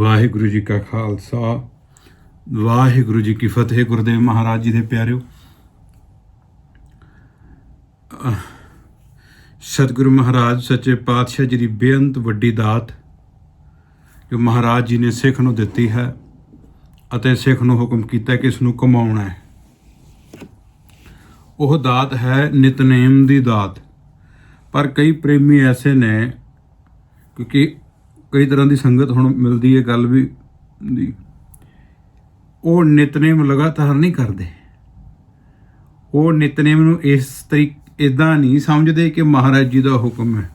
ਵਾਹਿਗੁਰੂ ਜੀ ਕਾ ਖਾਲਸਾ, ਵਾਹਿਗੁਰੂ ਜੀ ਕੀ ਫਤਿਹ ਗੁਰਦੇਵ ਮਹਾਰਾਜ ਜੀ ਦੇ ਪਿਆਰਿਓ। ਸਤਿਗੁਰੂ ਮਹਾਰਾਜ, ਸੱਚੇ ਪਾਤਸ਼ਾਹ ਜੀ ਦੀ ਬੇਅੰਤ ਵੱਡੀ ਦਾਤ, ਜੋ ਮਹਾਰਾਜ ਜੀ ਨੇ ਸਿੱਖ ਨੂੰ ਦਿੱਤੀ ਹੈ ਅਤੇ ਸਿੱਖ ਨੂੰ ਹੁਕਮ ਕੀਤਾ ਕਿ ਇਸ ਨੂੰ ਕਮਾਉਣਾ ਹੈ। ਉਹ ਦਾਤ ਹੈ ਨਿਤਨੇਮ ਦੀ ਦਾਤ। ਪਰ ਕਈ ਪ੍ਰੇਮੀ ਐਸੇ ਨੇ ਕਿਉਂਕਿ ਕਈ ਤਰ੍ਹਾਂ ਦੀ ਸੰਗਤ ਹੁਣ ਮਿਲਦੀ ਹੈ ਗੱਲ ਵੀ ਦੀ। ਉਹ ਨਿਤਨੇਮ ਲਗਾਤਾਰ ਨਹੀਂ ਕਰਦੇ। ਉਹ ਨਿਤਨੇਮ ਨੂੰ ਇਸ ਤਰੀਕ ਇਦਾਂ ਨਹੀਂ ਸਮਝਦੇ ਕਿ ਮਹਾਰਾਜ ਜੀ ਦਾ ਹੁਕਮ ਹੈ।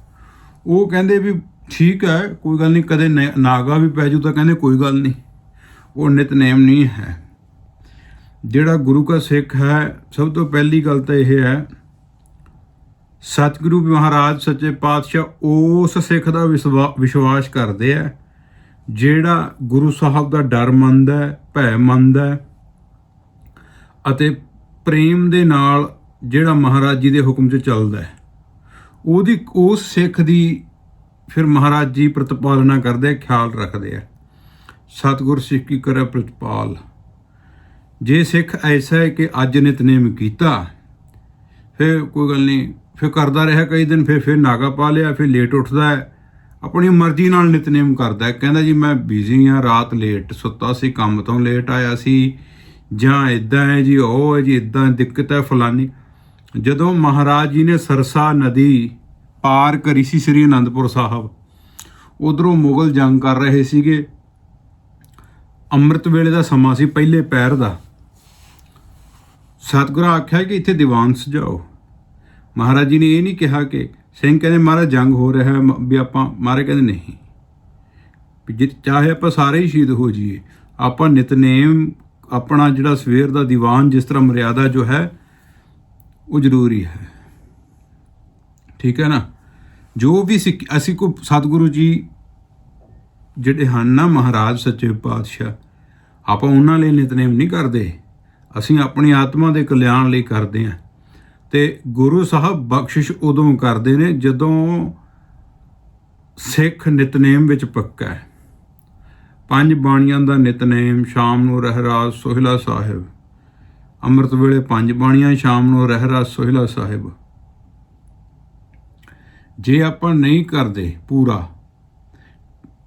ਉਹ ਕਹਿੰਦੇ ਵੀ ਠੀਕ ਹੈ, ਕੋਈ ਗੱਲ ਨਹੀਂ, ਕਦੇ ਨ- ਨਾਗਾ ਵੀ ਪੈ ਜੂ ਤਾਂ ਕਹਿੰਦੇ ਕੋਈ ਗੱਲ ਨਹੀਂ। ਉਹ ਨਿਤਨੇਮ ਨਹੀਂ ਹੈ। ਜਿਹੜਾ ਗੁਰੂ ਕਾ ਸਿੱਖ ਹੈ, ਸਭ ਤੋਂ ਪਹਿਲੀ ਗੱਲ ਤਾਂ ਇਹ ਹੈ ਸਤਿਗੁਰੂ ਮਹਾਰਾਜ, ਸੱਚੇ ਪਾਤਸ਼ਾਹ ਉਸ ਸਿੱਖ ਦਾ ਵਿਸ਼ਵਾ- ਵਿਸ਼ਵਾਸ ਕਰਦੇ ਆ, ਜਿਹੜਾ ਗੁਰੂ ਸਾਹਿਬ ਦਾ ਡਰ ਮੰਨਦਾ ਹੈ, ਭੈ ਮੰਨਦਾ ਹੈ ਅਤੇ ਪ੍ਰੇਮ ਦੇ ਨਾਲ ਜਿਹੜਾ ਮਹਾਰਾਜ ਜੀ ਦੇ ਹੁਕਮ 'ਚ ਚੱਲਦਾ ਹੈ। ਉਹਦੀ, ਉਸ ਸਿੱਖ ਦੀ ਫਿਰ ਮਹਾਰਾਜ ਜੀ ਪ੍ਰਤਪਾਲਨਾ ਕਰਦੇ ਖਿਆਲ ਰੱਖਦੇ ਆ। ਸਤਿਗੁਰ ਸਿੱਖ ਕੀ ਕਰੇ ਪ੍ਰਤਪਾਲ? ਜੇ ਸਿੱਖ ਐਸਾ ਹੈ ਕਿ ਅੱਜ ਨਿਤਨੇਮ ਕੀਤਾ, ਫਿਰ ਕੋਈ ਗੱਲ ਨਹੀਂ ਫਿਰ ਕਰਦਾ ਰਿਹਾ ਕਈ ਦਿਨ, ਫਿਰ ਫਿਰ ਨਾਗਾ ਪਾ ਲਿਆ, ਫਿਰ ਲੇਟ ਉੱਠਦਾ ਹੈ। ਆਪਣੀ ਮਰਜ਼ੀ ਨਾਲ ਨਿਤਨੇਮ ਕਰਦਾ ਹੈ। ਕਹਿੰਦਾ ਜੀ, ਮੈਂ ਬਿਜ਼ੀ ਆ ਰਾਤ ਲੇਟ ਸੁੱਤਾ ਸੀ, ਕੰਮ ਤੋਂ ਲੇਟ ਆਇਆ ਸੀ। ਜਾਂ ਇਦਾਂ ਹੈ ਜੀ, ਉਹ ਹੈ ਜੀ ਇਦਾਂ ਦਿੱਕਤ ਹੈ ਫਲਾਨੀ। ਜਦੋਂ ਮਹਾਰਾਜ ਜੀ ਨੇ ਸਰਸਾ ਨਦੀ ਪਾਰ ਕਰੀ ਸੀ ਸ੍ਰੀ ਅਨੰਦਪੁਰ ਸਾਹਿਬ, ਉਧਰੋਂ ਮੁਗਲ ਜੰਗ ਕਰ ਰਹੇ ਸੀਗੇ। ਅੰਮ੍ਰਿਤ ਵੇਲੇ ਦਾ ਸਮਾਂ ਸੀ ਪਹਿਲੇ ਪੈਰ ਦਾ। ਸਤਿਗੁਰੂ ਆਖਿਆ ਕਿ ਇੱਥੇ ਦੀਵਾਨ ਸਜਾਓ। ਮਹਾਰਾਜ ਜੀ ਨੇ ਇਹ ਨਹੀਂ ਕਿਹਾ ਕਿ ਸਿੰਘ ਕਹਿੰਦੇ, ਮਹਾਰਾਜ, ਜੰਗ ਹੋ ਰਿਹਾ ਹੈ ਵੀ ਆਪਾਂ ਮਾਰੇ ਕਹਿੰਦੇ, ਨਹੀਂ। ਵੀ ਜੇ ਚਾਹੇ ਆਪਾਂ ਸਾਰੇ ਹੀ ਸ਼ਹੀਦ ਹੋ ਜਾਈਏ, ਆਪਾਂ ਨਿਤਨੇਮ, ਆਪਣਾ ਜਿਹੜਾ ਸਵੇਰ ਦਾ ਦੀਵਾਨ ਜਿਸ ਤਰ੍ਹਾਂ ਮਰਿਆਦਾ ਜੋ ਹੈ, ਉਹ ਜ਼ਰੂਰੀ ਹੈ। ਠੀਕ ਹੈ ਨਾ? ਜੋ ਵੀ ਸਿੱਖ- ਅਸੀਂ ਕੋ ਸਤਿਗੁਰੂ ਜੀ ਜਿਹੜੇ ਹਨ ਨਾ ਮਹਾਰਾਜ, ਸੱਚੇ ਪਾਤਸ਼ਾਹ, ਆਪਾਂ ਉਹਨਾਂ ਲਈ ਨਿਤਨੇਮ ਨਹੀਂ ਕਰਦੇ। ਅਸੀਂ ਆਪਣੀ ਆਤਮਾ ਦੇ ਕਲਿਆਣ ਲਈ ਕਰਦੇ ਹਾਂ। ਤੇ ਗੁਰੂ ਸਾਹਿਬ ਬਖਸ਼ਿਸ਼ ਉਦੋਂ ਕਰਦੇ ਨੇ ਜਦੋਂ ਸਿੱਖ ਨਿਤਨੇਮ ਵਿੱਚ ਪੱਕਾ ਹੈ। ਪੰਜ ਬਾਣੀਆਂ ਦਾ ਨਿਤਨੇਮ ਸ਼ਾਮ ਨੂੰ ਰਹਿਰਾਸ ਸੋਹਿਲਾ ਸਾਹਿਬ। ਅੰਮ੍ਰਿਤ ਵੇਲੇ ਪੰਜ ਬਾਣੀਆਂ, ਸ਼ਾਮ ਨੂੰ ਰਹਿਰਾਸ ਸੋਹਿਲਾ ਸਾਹਿਬ। ਜੇ ਆਪਾਂ ਨਹੀਂ ਕਰਦੇ ਪੂਰਾ,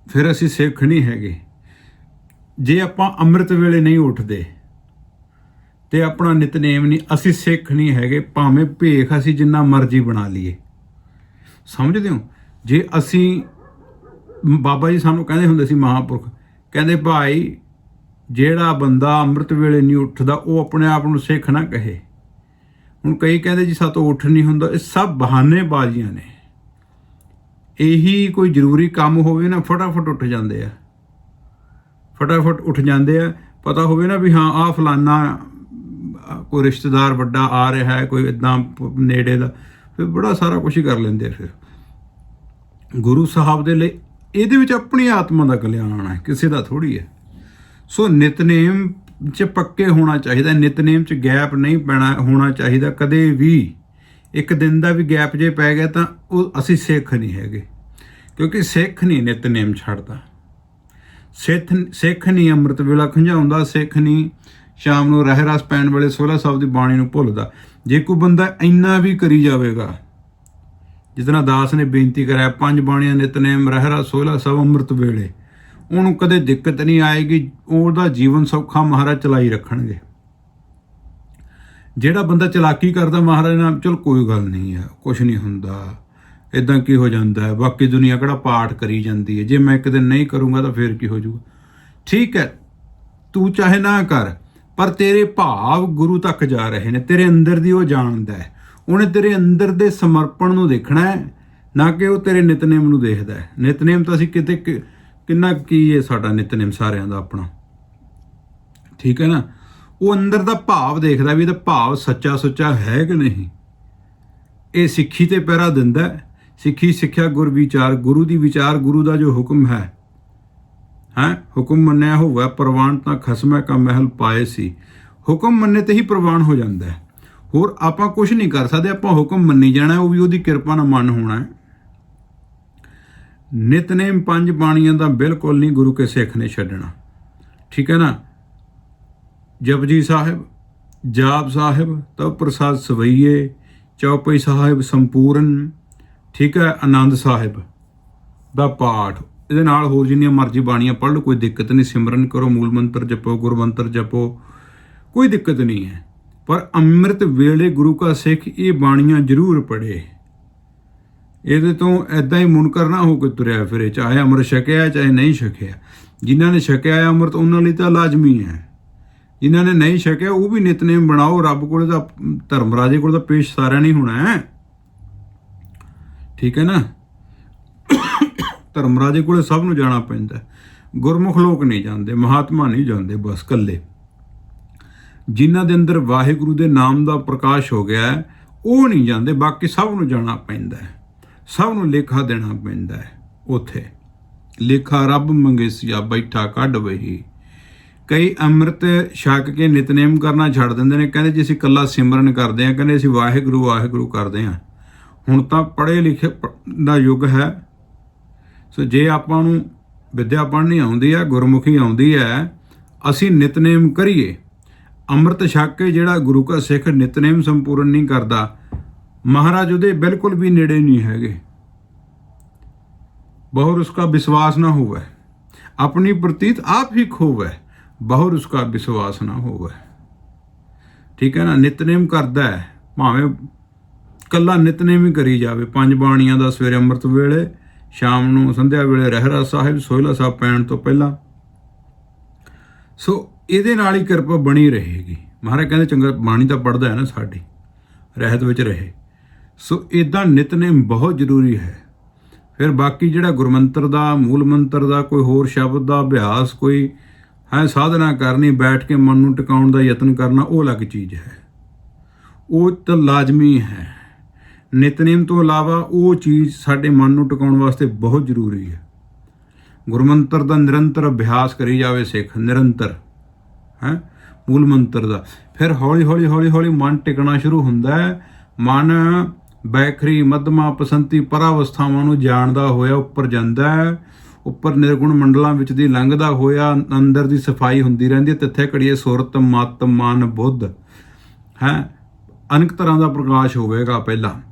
ਫਿਰ ਅਸੀਂ ਸਿੱਖ ਨਹੀਂ ਹੈਗੇ। ਜੇ ਆਪਾਂ ਅੰਮ੍ਰਿਤ ਵੇਲੇ ਨਹੀਂ ਉੱਠਦੇ ਤੇ ਆਪਣਾ ਨਿਤਨੇਮ ਨਹੀਂ, ਅਸੀਂ ਸਿੱਖ ਨਹੀਂ ਹੈਗੇ, ਭਾਵੇਂ ਭੇਖ ਅਸੀਂ ਜਿੰਨਾ ਮਰਜ਼ੀ ਬਣਾ ਲਈਏ। ਸਮਝਦੇ ਹੋ? ਜੇ ਅਸੀਂ, ਬਾਬਾ ਜੀ ਸਾਨੂੰ ਕਹਿੰਦੇ ਹੁੰਦੇ ਸੀ ਮਹਾਪੁਰਖ, ਕਹਿੰਦੇ ਭਾਈ, ਜਿਹੜਾ ਬੰਦਾ ਅੰਮ੍ਰਿਤ ਵੇਲੇ ਨਹੀਂ ਉੱਠਦਾ, ਉਹ ਆਪਣੇ ਆਪ ਨੂੰ ਸਿੱਖ ਨਾ ਕਹੇ। ਹੁਣ ਕਈ ਕਹਿੰਦੇ ਜੀ, ਸਾਤੋਂ ਉੱਠ ਨਹੀਂ ਹੁੰਦਾ, ਇਹ ਸਭ ਬਹਾਨੇਬਾਜ਼ੀਆਂ ਨੇ। ਇਹੀ ਕੋਈ ਜ਼ਰੂਰੀ ਕੰਮ ਹੋਵੇ ਨਾ, ਫਟਾਫਟ ਉੱਠ ਜਾਂਦੇ ਆ। ਫਟਾਫਟ ਉੱਠ ਜਾਂਦੇ ਆ, ਪਤਾ ਹੋਵੇ ਨਾ ਵੀ ਹਾਂ ਆ ਫਲਾਨਾ ਕੋਈ ਰਿਸ਼ਤੇਦਾਰ ਵੱਡਾ ਆ ਰਿਹਾ ਹੈ, ਕੋਈ ਇਦਾਂ ਨੇੜੇ ਦਾ, ਫਿਰ ਬੜਾ ਸਾਰਾ ਕੁਝ ਹੀ ਕਰ ਲੈਂਦੇ ਆ ਫਿਰ। ਗੁਰੂ ਸਾਹਿਬ ਦੇ ਲਈ ਇਹਦੇ ਵਿੱਚ ਆਪਣੀ ਆਤਮਾ ਦਾ ਕਲਿਆਣ ਆਣਾ ਹੈ, ਕਿਸੇ ਦਾ ਥੋੜੀ ਹੈ। ਸੋ ਨਿਤਨੇਮ ਚ ਪੱਕੇ ਹੋਣਾ ਚਾਹੀਦਾ, ਨਿਤਨੇਮ ਚ ਗੈਪ ਨਹੀਂ ਪੈਣਾ ਹੋਣਾ ਚਾਹੀਦਾ ਕਦੇ ਵੀ। ਇੱਕ ਦਿਨ ਦਾ ਵੀ ਗੈਪ ਜੇ ਪੈ ਗਿਆ ਤਾਂ ਉਹ ਅਸੀਂ ਸਿੱਖ ਨਹੀਂ ਹੈਗੇ, ਕਿਉਂਕਿ ਸਿੱਖ ਨਹੀਂ ਨਿਤਨੇਮ ਛੱਡਦਾ। ਸਿੱਖ ਸਿੱਖ ਨਹੀਂ ਅੰਮ੍ਰਿਤ ਵੇਲਾ ਖੰਝਾਉਂਦਾ, ਸਿੱਖ ਨਹੀਂ ਸ਼ਾਮ ਨੂੰ ਰਹਿ ਰਸ ਪੈਣ ਵੇਲੇ ਸੋਹਲਾ ਸਾਹਿਬ ਦੀ ਬਾਣੀ ਨੂੰ ਭੁੱਲਦਾ। ਜੇ ਕੋਈ ਬੰਦਾ ਇੰਨਾ ਵੀ ਕਰੀ ਜਾਵੇਗਾ ਜਿਤਨਾ ਦਾਸ ਨੇ ਬੇਨਤੀ ਕਰਿਆ, ਪੰਜ ਬਾਣੀਆਂ ਨਿਤਨੇਮ ਰਹਿ ਰਸ ਸੋਹਲਾ ਸਾਹਿਬ ਅੰਮ੍ਰਿਤ ਵੇਲੇ, ਉਹਨੂੰ ਕਦੇ ਦਿੱਕਤ ਨਹੀਂ ਆਏਗੀ, ਉਹਦਾ ਜੀਵਨ ਸੌਖਾ ਮਹਾਰਾਜ ਚਲਾਈ ਰੱਖਣਗੇ। ਜਿਹੜਾ ਬੰਦਾ ਚਲਾਕੀ ਕਰਦਾ ਮਹਾਰਾਜ ਨਾਲ, ਚਲ ਕੋਈ ਗੱਲ ਨਹੀਂ ਹੈ ਕੁਝ ਨਹੀਂ ਹੁੰਦਾ। ਇਦਾਂ ਕੀ ਹੋ ਜਾਂਦਾ ਹੈ? ਬਾਕੀ ਦੁਨੀਆ ਕਿਹੜਾ ਪਾਠ ਕਰੀ ਜਾਂਦੀ ਹੈ? ਜੇ ਮੈਂ ਇੱਕ ਦਿਨ ਨਹੀਂ ਕਰੂੰਗਾ ਤਾਂ ਫੇਰ ਕੀ ਹੋ ਜਾਊਗਾ? ਠੀਕ ਹੈ, ਤੂੰ ਚਾਹੇ ਨਾ ਕਰ ਪਰ ਤੇਰੇ ਭਾਵ ਗੁਰੂ ਤੱਕ ਜਾ ਰਹੇ ਨੇ, ਤੇਰੇ ਅੰਦਰ ਦੀ ਉਹ ਜਾਣਦਾ ਹੈ। ਉਹਨੇ ਤੇਰੇ ਅੰਦਰ ਦੇ ਸਮਰਪਣ ਨੂੰ ਦੇਖਣਾ ਹੈ, ਨਾ ਕਿ ਉਹ ਤੇਰੇ ਨਿਤਨੇਮ ਨੂੰ ਦੇਖਦਾ ਹੈ। ਨਿਤਨੇਮ ਤਾਂ ਅਸੀਂ ਕਿਤੇ ਕਿ- ਕਿੰਨਾ ਕੀ ਹੈ ਸਾਡਾ ਨਿਤਨੇਮ ਸਾਰਿਆਂ ਦਾ ਆਪਣਾ। ਠੀਕ ਹੈ ਨਾ? ਉਹ ਅੰਦਰ ਦਾ ਭਾਵ ਦੇਖਦਾ ਵੀ ਇਹਦਾ ਭਾਵ ਸੱਚਾ ਸੁੱਚਾ ਹੈ ਕਿ ਨਹੀਂ। ਇਹ ਸਿੱਖੀ ਤੇ ਪਹਿਰਾ ਦਿੰਦਾ ਸਿੱਖੀ ਸਿੱਖਿਆ ਗੁਰ ਵਿਚਾਰ, ਗੁਰੂ ਦੀ ਵਿਚਾਰ, ਗੁਰੂ ਦਾ ਜੋ ਹੁਕਮ ਹੈ ਹੈ? ਹੁਕਮ ਮੰਨਿਆ ਹੋਵੇ ਪ੍ਰਵਾਨ ਤਾਂ ਖਸਮੈ ਕਾ ਮਹਿਲ ਪਾਏ ਸੀ। ਹੁਕਮ ਮੰਨੇ ਤੇ ਹੀ ਪ੍ਰਵਾਨ ਹੋ ਜਾਂਦਾ ਹੈ। ਹੋਰ ਆਪਾਂ ਕੁਝ ਨਹੀਂ ਕਰ ਸਕਦੇ, ਆਪਾਂ ਹੁਕਮ ਮੰਨੀ ਜਾਣਾ ਉਹ ਵੀ ਉਹਦੀ ਕਿਰਪਾ ਨਾਲ ਮੰਨ ਹੋਣਾ ਹੈ। ਨਿਤਨੇਮ ਪੰਜ ਬਾਣੀਆਂ ਦਾ ਬਿਲਕੁਲ ਨਹੀਂ ਗੁਰੂ ਕੇ ਸਿੱਖ ਨੇ ਛੱਡਣਾ। ਠੀਕ ਹੈ ਨਾ? ਜਪਜੀ ਸਾਹਿਬ, ਜਾਪ ਸਾਹਿਬ, ਤਵ ਪ੍ਰਸਾਦ ਸਵਈਏ, ਚੌਪਈ ਸਾਹਿਬ ਸੰਪੂਰਨ, ਠੀਕ ਹੈ, ਆਨੰਦ ਸਾਹਿਬ ਦਾ ਪਾਠ। ਇਹਦੇ ਨਾਲ ਹੋਰ ਜਿੰਨੀਆਂ ਮਰਜ਼ੀ ਬਾਣੀਆਂ ਪੜ੍ਹ ਲਓ, ਕੋਈ ਦਿੱਕਤ ਨਹੀਂ, ਸਿਮਰਨ ਕਰੋ, ਮੂਲ ਮੰਤਰ ਜਪੋ ਗੁਰਮੰਤਰ ਜਪੋ, ਕੋਈ ਦਿੱਕਤ ਨਹੀਂ ਹੈ। ਪਰ ਅੰਮ੍ਰਿਤ ਵੇਲੇ ਗੁਰੂ ਕਾ ਸਿੱਖ ਇਹ ਬਾਣੀਆਂ ਜ਼ਰੂਰ ਪੜ੍ਹੇ। ਇਹਦੇ ਤੋਂ ਐਦਾਂ ਹੀ ਮੁਨਕਰ ਨਾ ਹੋ ਕੇ ਤੁਰਿਆ ਫਿਰੇ, ਚਾਹੇ ਅੰਮ੍ਰਿਤ ਛਕਿਆ, ਚਾਹੇ ਨਹੀਂ ਛਕਿਆ। ਜਿਨ੍ਹਾਂ ਨੇ ਛਕਿਆ ਹੈ ਅੰਮ੍ਰਿਤ, ਉਹਨਾਂ ਲਈ ਤਾਂ ਲਾਜ਼ਮੀ ਹੈ। ਜਿਨ੍ਹਾਂ ਨੇ ਨਹੀਂ ਛਕਿਆ, ਉਹ ਵੀ ਨਿਤਨੇਮ ਬਣਾਓ, ਰੱਬ ਕੋਲ ਦਾ ਧਰਮ ਰਾਜੇ ਕੋਲ ਤਾਂ ਪੇਸ਼ ਸਾਰਿਆਂ ਨਹੀਂ ਹੋਣਾ ਹੈ। ਠੀਕ ਹੈ ਨਾ? ਧਰਮ ਰਾਜੇ ਕੋਲੇ ਸਭ ਨੂੰ ਜਾਣਾ ਪੈਂਦਾ ਗੁਰਮੁਖ ਲੋਕ ਨਹੀਂ ਜਾਂਦੇ, ਮਹਾਤਮਾ ਨਹੀਂ ਜਾਂਦੇ, ਬਸ ਕੱਲੇ ਜਿਨ੍ਹਾਂ ਦੇ ਅੰਦਰ ਵਾਹਿਗੁਰੂ ਦੇ ਨਾਮ ਦਾ ਪ੍ਰਕਾਸ਼ ਹੋ ਗਿਆ ਉਹ ਨਹੀਂ ਜਾਂਦੇ, ਬਾਕੀ ਸਭ ਨੂੰ ਜਾਣਾ ਪੈਂਦਾ ਹੈ। ਸਭ ਨੂੰ ਲੇਖਾ ਦੇਣਾ ਪੈਂਦਾ ਹੈ ਉਥੇ। ਲੇਖਾ ਰੱਬ ਮੰਗੇਸੀਆ ਬੈਠਾ ਕੱਢ ਵਹੀ ਕਈ ਅੰਮ੍ਰਿਤ ਛਕ ਕੇ ਨਿਤਨੇਮ ਕਰਨਾ ਛੱਡ ਦਿੰਦੇ ਨੇ, ਕਹਿੰਦੇ ਜੀ ਅਸੀਂ ਕੱਲਾ ਸਿਮਰਨ ਕਰਦੇ ਹਾਂ, ਕਹਿੰਦੇ ਅਸੀਂ ਵਾਹਿਗੁਰੂ ਵਾਹਿਗੁਰੂ ਕਰਦੇ ਹਾਂ। ਹੁਣ ਤਾਂ ਪੜ੍ਹੇ ਲਿਖੇ ਦਾ ਯੁੱਗ ਹੈ। ਸੋ ਜੇ ਆਪਾਂ ਨੂੰ ਵਿਦਿਆ ਪੜ੍ਹਨੀ ਆਉਂਦੀ ਹੈ, ਗੁਰਮੁਖੀ ਆਉਂਦੀ ਹੈ, ਅਸੀਂ ਨਿਤਨੇਮ ਕਰੀਏ। ਅੰਮ੍ਰਿਤ ਛਕ ਕੇ ਜਿਹੜਾ ਗੁਰੂ ਕਾ ਸਿੱਖ ਨਿਤਨੇਮ ਸੰਪੂਰਨ ਨਹੀਂ ਕਰਦਾ, ਮਹਾਰਾਜ ਉਹਦੇ ਬਿਲਕੁਲ ਵੀ ਨੇੜੇ ਨਹੀਂ ਹੈਗੇ। ਬਹੁਰ ਉਸਕਾ ਵਿਸ਼ਵਾਸ ਨਾ ਹੋਵੇ, ਆਪਣੀ ਪ੍ਰਤੀਤ ਆਪ ਹੀ ਖੋਵੇ ਬਹੁਰ ਉਸਕਾ ਵਿਸ਼ਵਾਸ ਨਾ ਹੋਵੇ। ਠੀਕ ਹੈ ਨਾ, ਨਿਤਨੇਮ ਕਰਦਾ ਹੈ, ਭਾਵੇਂ ਕੱਲਾ ਨਿਤਨੇਮ ਹੀ ਕਰੀ ਜਾਵੇ, ਪੰਜ ਬਾਣੀਆਂ ਦਾ ਸਵੇਰੇ ਅੰਮ੍ਰਿਤ ਵੇਲੇ ਸ਼ਾਮ ਨੂੰ ਸੰਧਿਆ ਵੇਲੇ ਰਹਿਰਾ ਸਾਹਿਬ, ਸੋਹਿਲਾ ਸਾਹਿਬ ਪੈਣ ਤੋਂ ਪਹਿਲਾਂ। ਸੋ ਇਹਦੇ ਨਾਲ ਹੀ ਕਿਰਪਾ ਬਣੀ ਰਹੇਗੀ। ਮਹਾਰਾਜ ਕਹਿੰਦੇ ਚੰਗਾ ਬਾਣੀ ਤਾਂ ਪੜਦਾ ਹੈ ਨਾ ਸਾਡੀ, ਰਹਿਤ ਵਿੱਚ ਰਹੇ। ਸੋ ਇਦਾਂ ਨਿਤਨੇਮ ਬਹੁਤ ਜ਼ਰੂਰੀ ਹੈ। ਫਿਰ ਬਾਕੀ ਜਿਹੜਾ ਗੁਰਮੰਤਰ ਦਾ, ਮੂਲ ਮੰਤਰ ਦਾ, ਕੋਈ ਹੋਰ ਸ਼ਬਦ ਦਾ, ਅਭਿਆਸ, ਕੋਈ ਹੈ ਸਾਧਨਾ ਕਰਨੀ, ਬੈਠ ਕੇ ਮਨ ਨੂੰ ਟਿਕਾਉਣ ਦਾ ਯਤਨ ਕਰਨਾ, ਉਹ ਅਲੱਗ ਚੀਜ਼ ਹੈ। ਉਹ ਤਾਂ ਲਾਜ਼ਮੀ ਹੈ। ਨਿਤਨੇਮ ਤੋਂ ਇਲਾਵਾ ਉਹ ਚੀਜ਼ ਸਾਡੇ ਮਨ ਨੂੰ ਟਿਕਾਉਣ ਵਾਸਤੇ ਬਹੁਤ ਜ਼ਰੂਰੀ ਹੈ। ਗੁਰਮੰਤਰ ਦਾ ਨਿਰੰਤਰ ਅਭਿਆਸ ਕਰੀ ਜਾਵੇ ਸਿੱਖ, ਨਿਰੰਤਰ, ਹੈ? ਮੂਲ ਮੰਤਰ ਦਾ। ਫਿਰ ਹੌਲੀ ਹੌਲੀ ਹੌਲੀ ਹੌਲੀ ਮਨ ਟਿਕਣਾ ਸ਼ੁਰੂ ਹੁੰਦਾ ਹੈ। ਮਨ ਬੈਖਰੀ, ਮਧਮਾ, ਪਸੰਤੀ ਪਰਾਵਸਥਾਵਾਂ ਨੂੰ ਜਾਣਦਾ ਹੋਇਆ ਉੱਪਰ ਜਾਂਦਾ ਹੈ। ਉੱਪਰ ਨਿਰਗੁਣ ਮੰਡਲਾਂ ਵਿੱਚ ਦੀ ਲੰਘਦਾ ਹੋਇਆ ਅੰਦਰ ਦੀ ਸਫ਼ਾਈ ਹੁੰਦੀ ਰਹਿੰਦੀ ਹੈ। ਤਿੱਥੇ ਘੜੀਏ ਸੁਰਤ, ਮਤ, ਮਨ, ਬੁੱਧ, ਹੈ? ਅਨੇਕ ਤਰ੍ਹਾਂ ਦਾ ਪ੍ਰਕਾਸ਼ ਹੋਵੇਗਾ ਪਹਿਲਾਂ।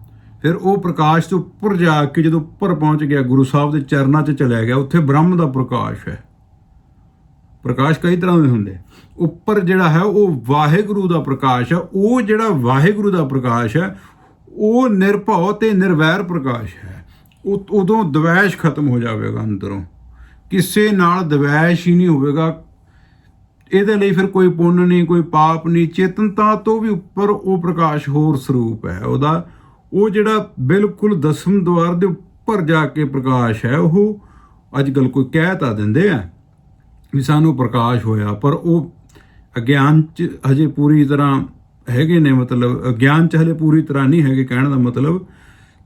ਫਿਰ ਉਹ ਪ੍ਰਕਾਸ਼ ਤੋਂ ਉੱਪਰ ਜਾ ਕੇ ਜਦੋਂ ਉੱਪਰ ਪਹੁੰਚ ਗਿਆ, ਗੁਰੂ ਸਾਹਿਬ ਦੇ ਚਰਨਾਂ 'ਚ ਚਲਿਆ ਗਿਆ, ਉੱਥੇ ਬ੍ਰਹਮ ਦਾ ਪ੍ਰਕਾਸ਼ ਹੈ। ਪ੍ਰਕਾਸ਼ ਕਈ ਤਰ੍ਹਾਂ ਦੇ ਹੁੰਦੇ। ਉੱਪਰ ਜਿਹੜਾ ਹੈ, ਉਹ ਵਾਹਿਗੁਰੂ ਦਾ ਪ੍ਰਕਾਸ਼ ਹੈ। ਉਹ ਜਿਹੜਾ ਵਾਹਿਗੁਰੂ ਦਾ ਪ੍ਰਕਾਸ਼ ਹੈ, ਉਹ ਨਿਰਭਉ ਤੇ ਨਿਰਵੈਰ ਪ੍ਰਕਾਸ਼ ਹੈ। ਉ- ਉਦੋਂ ਦਵੈਸ਼ ਖਤਮ ਹੋ ਜਾਵੇਗਾ ਅੰਦਰੋਂ। ਕਿਸੇ ਨਾਲ ਦਵੈਸ਼ ਹੀ ਨਹੀਂ ਹੋਵੇਗਾ। ਇਹਦੇ ਲਈ ਫਿਰ ਕੋਈ ਪੁੰਨ ਨਹੀਂ, ਕੋਈ ਪਾਪ ਨਹੀਂ। ਚੇਤਨਤਾ ਤੋਂ ਵੀ ਉੱਪਰ ਉਹ ਪ੍ਰਕਾਸ਼ ਹੋਰ ਸਰੂਪ ਹੈ। ਉਹਦਾ ਉਹ ਜਿਹੜਾ ਬਿਲਕੁਲ ਦਸਮ ਦਵਾਰ ਦੇ ਉੱਪਰ ਜਾ ਕੇ ਪ੍ਰਕਾਸ਼ ਹੈ, ਉਹ ਅੱਜ ਕੱਲ ਕੋਈ ਕਹਿ ਤਾਂ ਦਿੰਦੇ ਆ ਵੀ ਸਾਨੂੰ ਪ੍ਰਕਾਸ਼ ਹੋਇਆ, ਪਰ ਉਹ ਅਗਿਆਨ ਚ ਹਜੇ ਪੂਰੀ ਤਰ੍ਹਾਂ ਹੈਗੇ ਨੇ ਮਤਲਬ, ਅਗਿਆਨ ਚ ਹਲੇ ਪੂਰੀ ਤਰ੍ਹਾਂ ਨਹੀਂ ਹੈਗੇ ਕਹਿਣ ਦਾ ਮਤਲਬ,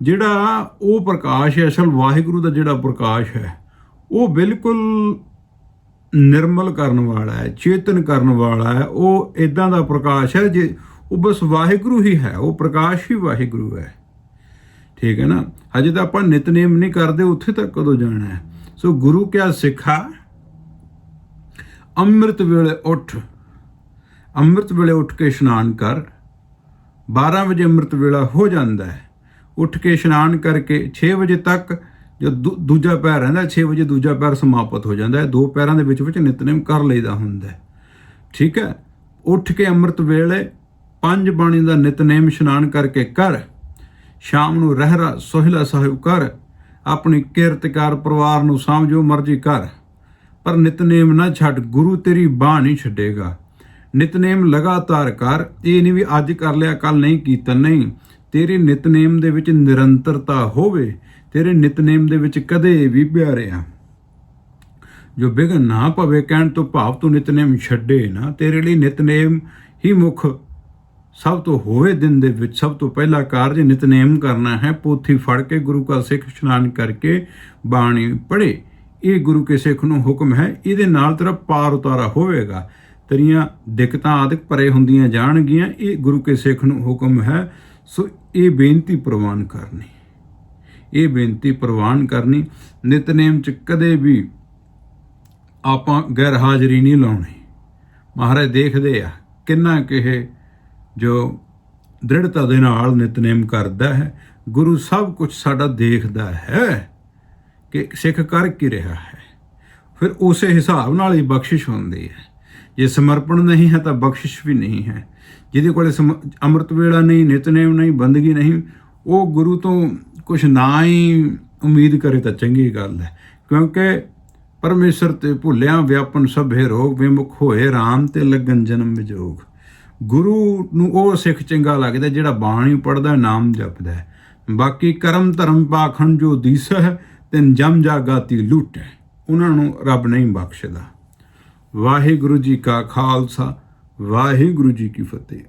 ਜਿਹੜਾ ਉਹ ਪ੍ਰਕਾਸ਼ ਹੈ, ਅਸਲ ਵਾਹਿਗੁਰੂ ਦਾ ਜਿਹੜਾ ਪ੍ਰਕਾਸ਼ ਹੈ, ਉਹ ਬਿਲਕੁਲ ਨਿਰਮਲ ਕਰਨ ਵਾਲਾ ਹੈ, ਚੇਤਨ ਕਰਨ ਵਾਲਾ ਹੈ, ਉਹ ਇਦਾਂ ਦਾ ਪ੍ਰਕਾਸ਼ ਹੈ ਜੇ ਉਹ ਬਸ ਵਾਹਿਗੁਰੂ ਹੀ ਹੈ, ਉਹ ਪ੍ਰਕਾਸ਼ ਹੀ ਵਾਹਿਗੁਰੂ ਹੈ। ਠੀਕ ਹੈ ਨਾ? ਹਜੇ ਤਾਂ ਆਪਾਂ ਨਿਤਨੇਮ ਨਹੀਂ ਕਰਦੇ, ਉੱਥੇ ਤੱਕ ਕਦੋਂ ਜਾਣਾ ਹੈ? ਸੋ ਗੁਰੂ ਕਿਆ ਸਿੱਖਾ? ਅੰਮ੍ਰਿਤ ਵੇਲੇ ਉੱਠ। ਅੰਮ੍ਰਿਤ ਵੇਲੇ ਉੱਠ ਕੇ ਇਸ਼ਨਾਨ ਕਰ। 12 ਵਜੇ ਅੰਮ੍ਰਿਤ ਵੇਲਾ ਹੋ ਜਾਂਦਾ ਹੈ। ਉੱਠ ਕੇ ਇਸ਼ਨਾਨ ਕਰਕੇ 6 ਵਜੇ ਤੱਕ ਜੋ ਦੂ- ਦੂਜਾ ਪੈਰ ਰਹਿੰਦਾ 6 ਵਜੇ ਦੂਜਾ ਪੈਰ ਸਮਾਪਤ ਹੋ ਜਾਂਦਾ ਹੈ। ਦੋ ਪੈਰਾਂ ਦੇ ਵਿੱਚ ਵਿੱਚ ਨਿਤਨੇਮ ਕਰ ਲਈਦਾ ਹੁੰਦਾ ਹੈ। ਠੀਕ ਹੈ? ਉੱਠ ਕੇ ਅੰਮ੍ਰਿਤ ਵੇਲੇ ਪੰਜ ਬਾਣੀ ਦਾ ਨਿਤਨੇਮ ਇਸ਼ਨਾਨ ਕਰਕੇ ਕਰ, ਸ਼ਾਮ ਨੂੰ ਰਹਿਰਾ ਸੋਹਿਲਾ ਸਾਹਿਬ ਕਰ, ਆਪਣੀ ਕਿਰਤਕਾਰ ਪਰਿਵਾਰ ਨੂੰ ਸਮਝੋ ਮਰਜ਼ੀ ਕਰ। ਪਰ ਨਿਤਨੇਮ ਨਾ ਛੱਡ ਗੁਰੂ ਤੇਰੀ ਬਾਹ ਨਹੀਂ ਛੱਡੇਗਾ। ਨਿਤਨੇਮ ਲਗਾਤਾਰ ਕਰ, ਇਹ ਨਹੀਂ ਵੀ ਅੱਜ ਕਰ ਲਿਆ ਕੱਲ ਨਹੀਂ ਕੀਤਾ, ਨਹੀਂ। ਤੇਰੇ ਨਿਤਨੇਮ ਦੇ ਵਿੱਚ ਨਿਰੰਤਰਤਾ ਹੋਵੇ, ਤੇਰੇ ਨਿਤਨੇਮ ਦੇ ਵਿੱਚ ਕਦੇ ਵੀ ਪਿਆਰਿਆ। ਜੋ ਬਿਗਨ ਨਾ ਪਵੇ ਕਹਿਣ ਤੋਂ ਭਾਵ ਤੂੰ ਨਿਤਨੇਮ ਛੱਡੇ ਨਾ, ਤੇਰੇ ਲਈ ਨਿਤਨੇਮ ਹੀ ਮੁੱਖ ਸਭ ਤੋਂ ਹੋਵੇ ਦਿਨ ਦੇ ਵਿੱਚ ਸਭ ਤੋਂ ਪਹਿਲਾ ਕਾਰਜ ਨਿਤਨੇਮ ਕਰਨਾ ਹੈ। ਪੋਥੀ ਫੜ ਕੇ ਗੁਰੂ ਕਾ ਸਿੱਖ ਇਸ਼ਨਾਨ ਕਰਕੇ ਬਾਣੀ ਪੜ੍ਹੇ। ਇਹ ਗੁਰੂ ਕੇ ਸਿੱਖ ਨੂੰ ਹੁਕਮ ਹੈ, ਇਹਦੇ ਨਾਲ ਤੇਰਾ ਪਾਰ ਉਤਾਰਾ ਹੋਵੇਗਾ। ਤੇਰੀਆਂ ਦਿੱਕਤਾਂ ਆਦਿਕ ਪਰੇ ਹੁੰਦੀਆਂ ਜਾਣਗੀਆਂ। ਇਹ ਗੁਰੂ ਕੇ ਸਿੱਖ ਨੂੰ ਹੁਕਮ ਹੈ, ਸੋ ਇਹ ਬੇਨਤੀ ਪ੍ਰਵਾਨ ਕਰਨੀ। ਇਹ ਬੇਨਤੀ ਪ੍ਰਵਾਨ ਕਰਨੀ, ਨਿਤਨੇਮ ਚ ਕਦੇ ਵੀ ਆਪਾਂ ਗੈਰ ਹਾਜ਼ਰੀ ਨਹੀਂ ਲਾਉਣੀ। ਮਹਾਰਾਜ ਦੇਖਦੇ ਆ, ਕਿੰਨਾ ਕਿਹ ਜੋ ਦ੍ਰਿੜਤਾ ਦੇ ਨਾਲ ਨਿਤਨੇਮ ਕਰਦਾ ਹੈ, ਗੁਰੂ ਸਭ ਕੁਝ ਸਾਡਾ ਦੇਖਦਾ ਹੈ ਕਿ ਸਿੱਖ ਕਰ ਕੀ ਰਿਹਾ ਹੈ। ਫਿਰ ਉਸੇ ਹਿਸਾਬ ਨਾਲ ਹੀ ਬਖਸ਼ਿਸ਼ ਹੁੰਦੀ ਹੈ। ਜੇ ਸਮਰਪਣ ਨਹੀਂ ਹੈ ਤਾਂ ਬਖਸ਼ਿਸ਼ ਵੀ ਨਹੀਂ ਹੈ। ਜਿਹਦੇ ਕੋਲੇ ਸਮ- ਅੰਮ੍ਰਿਤ ਵੇਲਾ ਨਹੀਂ, ਨਿਤਨੇਮ ਨਹੀਂ, ਬੰਦਗੀ ਨਹੀਂ, ਉਹ ਗੁਰੂ ਤੋਂ ਕੁਝ ਨਾ ਹੀ ਉਮੀਦ ਕਰੇ ਤਾਂ ਚੰਗੀ ਗੱਲ ਹੈ। ਕਿਉਂਕਿ ਪਰਮੇਸ਼ਰ ਤੇ ਭੁੱਲਿਆ ਵਿਆਪਨ ਸਭੇ ਰੋਗ ਵਿਮੁਖ ਹੋਏ RAM ਤੇ ਲੱਗਨ ਜਨਮ ਵਿਜੋਗ। ਗੁਰੂ ਨੂੰ ਉਹ ਸਿੱਖ ਚੰਗਾ ਲੱਗਦਾ ਜਿਹੜਾ ਬਾਣੀ ਪੜਦਾ ਨਾਮ ਜਪਦਾ ਹੈ। ਬਾਕੀ ਕਰਮ ਧਰਮ ਪਾਖਣ ਜੋ ਦੀਸ ਹੈ ਤਿਨ ਜਮ ਜਾਗਾਤੀ ਲੁੱਟ। ਹੈ ਉਹਨਾਂ ਨੂੰ ਰੱਬ ਨਹੀਂ ਬਖਸ਼ਦਾ। ਵਾਹਿਗੁਰੂ ਜੀ ਕਾ ਖਾਲਸਾ, ਵਾਹਿਗੁਰੂ ਜੀ ਕੀ ਫਤਿਹ।